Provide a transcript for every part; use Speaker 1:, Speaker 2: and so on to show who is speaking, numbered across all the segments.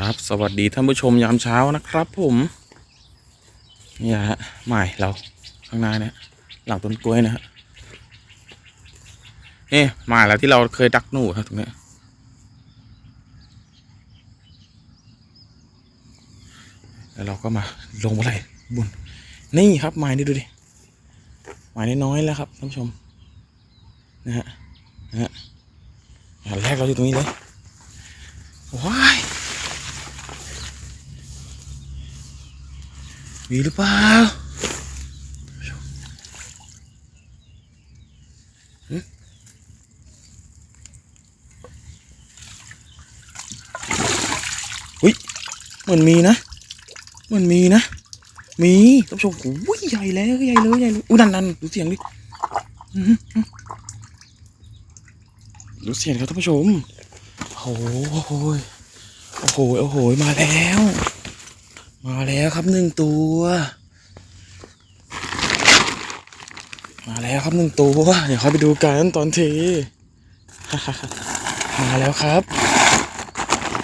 Speaker 1: ครับ สวัสดีท่านผู้ชมยามเช้านะครับผมนี่ฮะใหมายเราข้างหน้าเนี่ยหลังต้นกล้วยนะฮะนี่หมาแล้วที่เราเคยดักหนูครับตรงเนี้ยแล้วเราก็มาลงอะไรบนนี่ครับหมายนี่ดูดิหมายน้อยแล้วครับท่านผู้ชมนะฮะนะฮะอันแรกเราอยู่ตรงนี้เลยว้าย มีหรือเปล่าอุ้ยมันมีนะ มันมีนะ มีท่านผู้ชมโอ้ยใหญ่แล้วใหญ่เลยใหญ่เลยอุ้ยนั่นนั่นดูเสียงดิดูเสียงครับท่านผู้ชมโอ้โหโอ้โหโอ้โหมาแล้ว มาแล้วครับหนึ่งตัว มาแล้วครับหนึ่งตัว เดี๋ยวเขาไปดูกันตอนทีมาแล้วครับ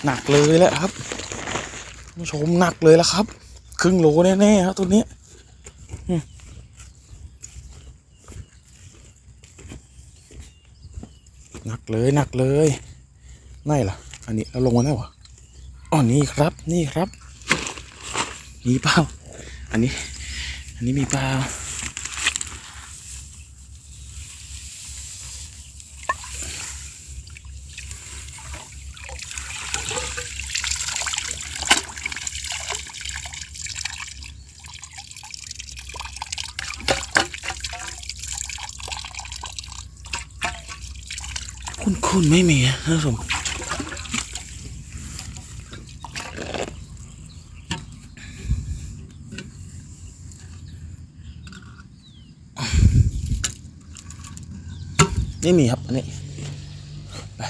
Speaker 1: หนักเลยแหละครับผู้ชมหนักเลยละครับ ครึ่งโลแน่ๆครับตัวนี้หนักเลยหนักเลยไหนล่ะ อันนี้เราลงมาแล้ววะอ๋อนี่ครับนี่ครับ มีเปล่า อันนี้ อันนี้มีเปล่า คุณคุณไม่มีอะท่านผู้ชม ไม่มีครับอันนี้ไป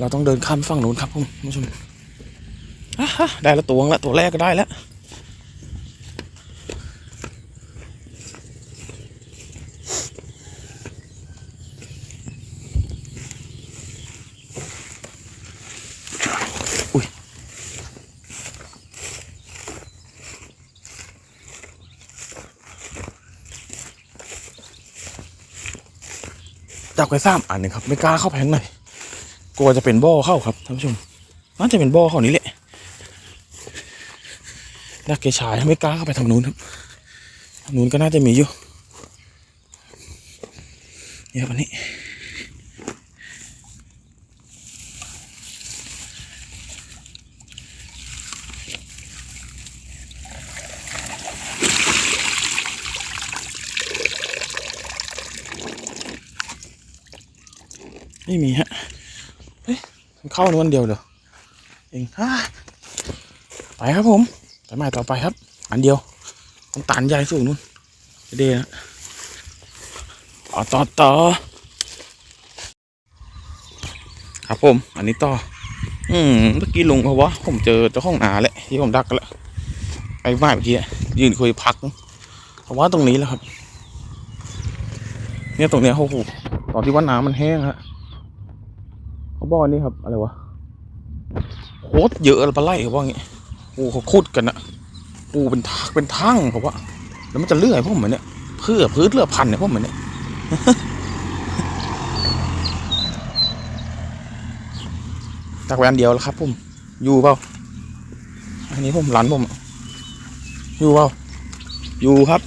Speaker 1: เราต้องเดินข้ามฝั่งนู้นครับคุณผู้ชมได้แล้วตัวงแล้วตัวแรกก็ได้แล้ว จับไปสามอันหนึ่งครับ ไม่กล้าเข้าแผงหน่อยกลัวจะเป็นบ่อเข้าครับท่านผู้ชมน่าจะเป็นบ่อเข้านี้แหละนักเกชายไม่กล้าเข้าไปทางนู้นครับทางนู้นก็น่าจะมีอยู่เนี่ยวันนี้ ไม่มีฮะ เฮ้ยเข้าในวันเดียวเหรอเองฮ่าไปครับผมไปใหม่ต่อไปครับ อันเดียวมันตานใหญ่สูงนู่นเดนะต่อต่อต่อครับผม อันนี้ต่อ อืมเมื่อกี้ลุงเขาวะผมเจอเจ้าของนาแหละที่ผมดักกันแล้วไอ้บ้านเมื่อกี้ยืนคุยพักเพราะว่าตรงนี้แหละครับ เนี่ยตรงเนี้ยโอ้โหตอนที่ว่าน้ำมันแห้งฮะ บ่อนี่ครับ อะไรวะโคตรเยอะปลาไหลเขาว่างี้โอ้เขาขุดกันอะปูเป็นทักเป็นทั้งเขาว่าแล้วมันจะเลื่อยพวกเหมือนเนี่ยเพื่อพื้นเลือพันเนี่ยพวกเหมือนเนี่ยตักแวนเดียวแล้วครับผมอยู่เปล่าอันนี้ผมหลันผมอยู่เปล่าอยู่ครับ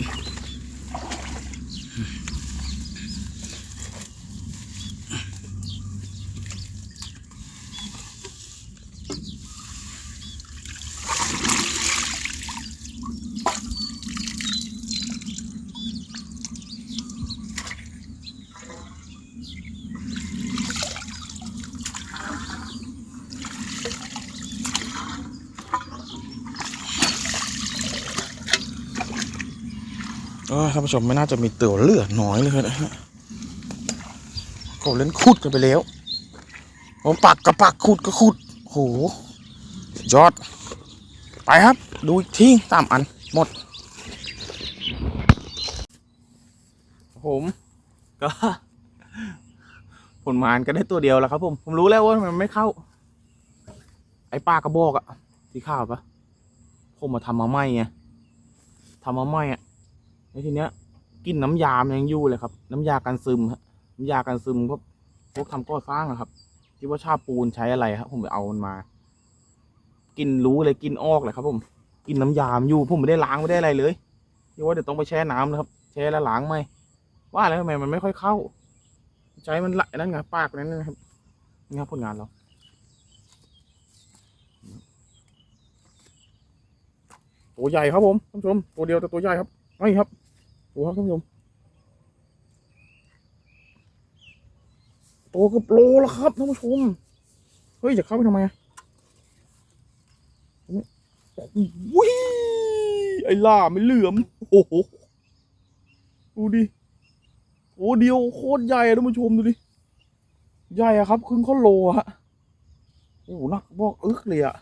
Speaker 1: ท่านผู้ชมไม่น่าจะมีเตัวเลือดน้อยเลยนะฮะเขาเล่นขุดกันไปแล้วผมปักกับปักขุดก็ขุดโหยอด ไปครับ ดูอีกทีตามอัน หมด ผมก็ผลมานก็ได้ตัวเดียวแล้วครับผม ผมรู้แล้วว่ามันไม่เข้า ไอ้ป้ากระบอกอะที่ข้าวปะผมมาทำมาไหมไงทำมาไหมอะ แล้วทีเนี้ยกินน้ำยามนยังอยู่เลยครับ น้ำยากันซึมฮะน้ำยากันซึมพวกพวกทำก่อสร้างอะครับที่ว่าชาปูนใช้อะไรครับผมไปเอามันมา กินรู้เลยกินออกเลยครับผม กินน้ำยามอยู่ผมไม่ได้ล้างไม่ได้อะไรเลยที่ว่าเดี๋ยวต้องไปแช่น้ำนะครับ แช่แล้วล้างไหมว่าแล้วทำไมมันไม่ค่อยเข้า ใช้มันไหลนั่นไงปากนั่นนะครับนี่ครับผลงานเราตัวใหญ่ครับผมท่านผู้ชมตัวเดียวแต่ตัวใหญ่ครับไม่ครับ ตัวครับท่านผู้ชมโตเกือบโลแล้วครับท่านผู้ชม เฮ้ยจะเข้าไปทำไมอะวิไอ้ล่าไม่เหลือม โอ้โห ดูดิโอ้เดียวโคตรใหญ่ท่านผู้ชมดูดิ ใหญ่อะครับครึ่งข้อโลอะฮะ โอ้โหนักบอกอึกเลยอะ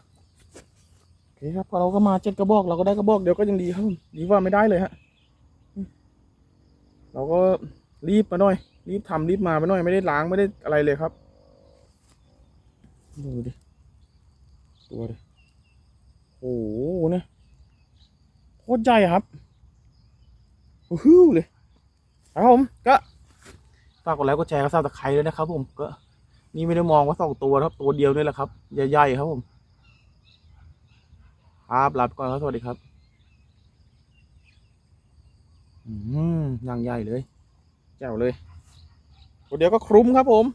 Speaker 1: โอเคครับพอเราก็มาเจ็ดกระบอกเราก็ได้กระบอกเดี๋ยวก็ยังดีครับดีว่าไม่ได้เลยฮะ เราก็รีบมาหน่อย รีบทำรีบมาไปหน่อยไม่ได้ล้างไม่ได้อะไรเลยครับ ดูดิ ตัวดิ โอ้โหเนี่ยโคตรใหญ่ครับโอ้โหเลยครับผมก็ฝากกดไลค์กดแชร์กดซับสไครต์ด้วยนะครับ ผมก็นี่ไม่ได้มองว่าสองตัวครับตัวเดียวนี่แหละครับใหญ่ๆครับผมครับลาไปก่อนครับสวัสดีครับ อืม อย่างใหญ่เลย แจ๋วเลยตัวเดียวก็คลุ้มครับผม